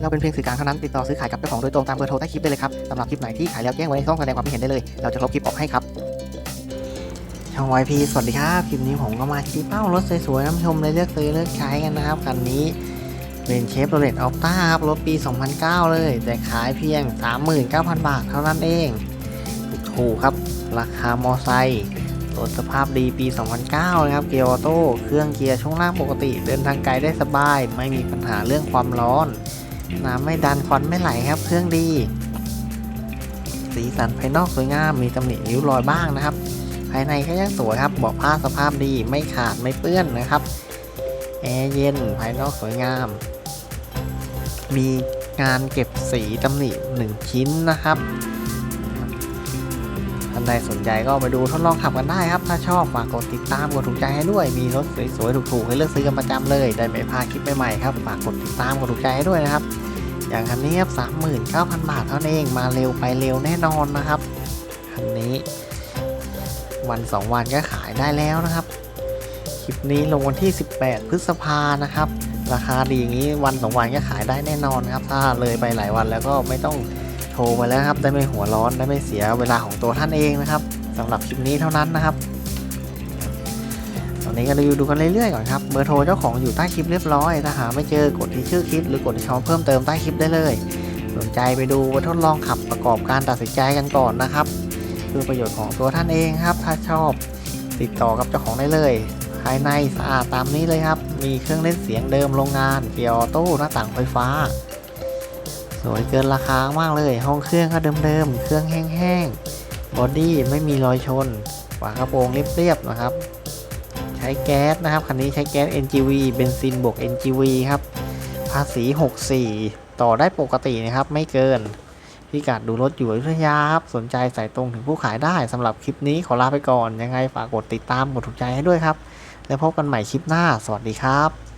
เราเป็นเพียงสื่อกลางเท่านั้นติดต่อซื้อขายกับเจ้าของโดยตรงตามเบอร์โทรใต้คลิปได้เลยครับสำหรับคลิปไหนที่ขายแล้วแจ้งไว้ในช่องแสดงความคิดเห็นได้เลยเราจะลบคลิปออกให้ครับช่อง YP สวัสดีครับคลิปนี้ผมก็มาชี้เป้ารถสวยๆน้ำชมเลยเลือกซื้อเลือกใช้กันนะครับคันนี้เป็นเชฟโรเลตออฟต้าครับรถปี 2009 เลย แต่ขายเพียง 39,000 บาทเท่านั้นเองถูกครับ ราคามอไซค์รถสภาพดีปี 2009 นะครับ เกียร์ออโต้เครื่องเกียร์ช่วงล่างปกติ เดินทางไกลได้สบาย ไม่มีปัญหาเรื่องความร้อน น้ำไม่ดันควันไม่ไหลครับ เครื่องดี สีสันภายนอกสวยงาม มีตำหนิริ้วรอยบ้างนะครับ ภายในก็ยังสวยครับเบาะผ้าสภาพดีไม่ขาดไม่เปื้อนนะครับแอร์เย็นภายนอกสวยงาม มีงานเก็บสีตำหนิหนึ่งชิ้นนะครับ ท่านใดสนใจก็ไปดูทดลองขับกันได้ครับ ถ้าชอบฝากกดติดตามกดถูกใจให้ด้วย มีรถสวยๆถูกๆให้เลือกซื้อกันประจำเลย ได้ไม่พลาดคลิปใหม่ๆครับ ฝากกดติดตามกดถูกใจให้ด้วยนะครับ อย่างคันนี้ครับสามหมื่นเก้าพันบาทเท่านั้นเอง มาเร็วไปเร็วแน่นอนนะครับ คันนี้ วัน 2 วันก็ขายได้แล้วนะครับ คลิปนี้ลงวันที่ 18 พฤษภานะครับ ราคาดีอย่างนี้วัน2วันก็ขายได้แน่นอนครับ ถ้าเลยไปหลายวันแล้วก็ไม่ต้อง โทรไปแล้วครับ ได้ไม่หัวร้อนได้ไม่เสียเวลาของตัวท่านเองนะครับสำหรับคลิปนี้เท่านั้นนะครับตอนนี้ก็รีวิวดูกันเรื่อยๆก่อนครับเบอร์โทรเจ้าของอยู่ใต้คลิปเรียบร้อยถ้าหาไม่เจอกดที่ชื่อคลิปหรือกดที่คำเพิ่มเติมใต้คลิปได้เลยสนใจไปดูทดลองขับประกอบการตัดสินใจกันก่อนนะครับเพื่อประโยชน์ของตัวท่านเองครับ ถ้าชอบติดต่อกับเจ้าของได้เลย ภายในสะอาดตามนี้เลยครับ มีเครื่องเล่นเสียงเดิมโรงงาน เกียร์ออโต้หน้าต่างไฟฟ้า สวยเกินราคามากเลย ห้องเครื่องก็เดิมๆ เครื่องแห้งๆ บอดี้ไม่มีรอยชน ฝากระโปรงเรียบๆนะครับ ใช้แก๊สนะครับคันนี้ใช้แก๊ส NGV เบนซินบวก NGV ครับ ภาษี 64 ต่อได้ปกตินะครับ ไม่เกินพิกัดดูรถอยู่อยุธยาครับสนใจใส่ตรงถึงผู้ขายได้สำหรับคลิปนี้ขอลาไปก่อน ยังไงฝากกดติดตามกดถูกใจให้ด้วยครับ แล้วพบกันใหม่คลิปหน้า สวัสดีครับ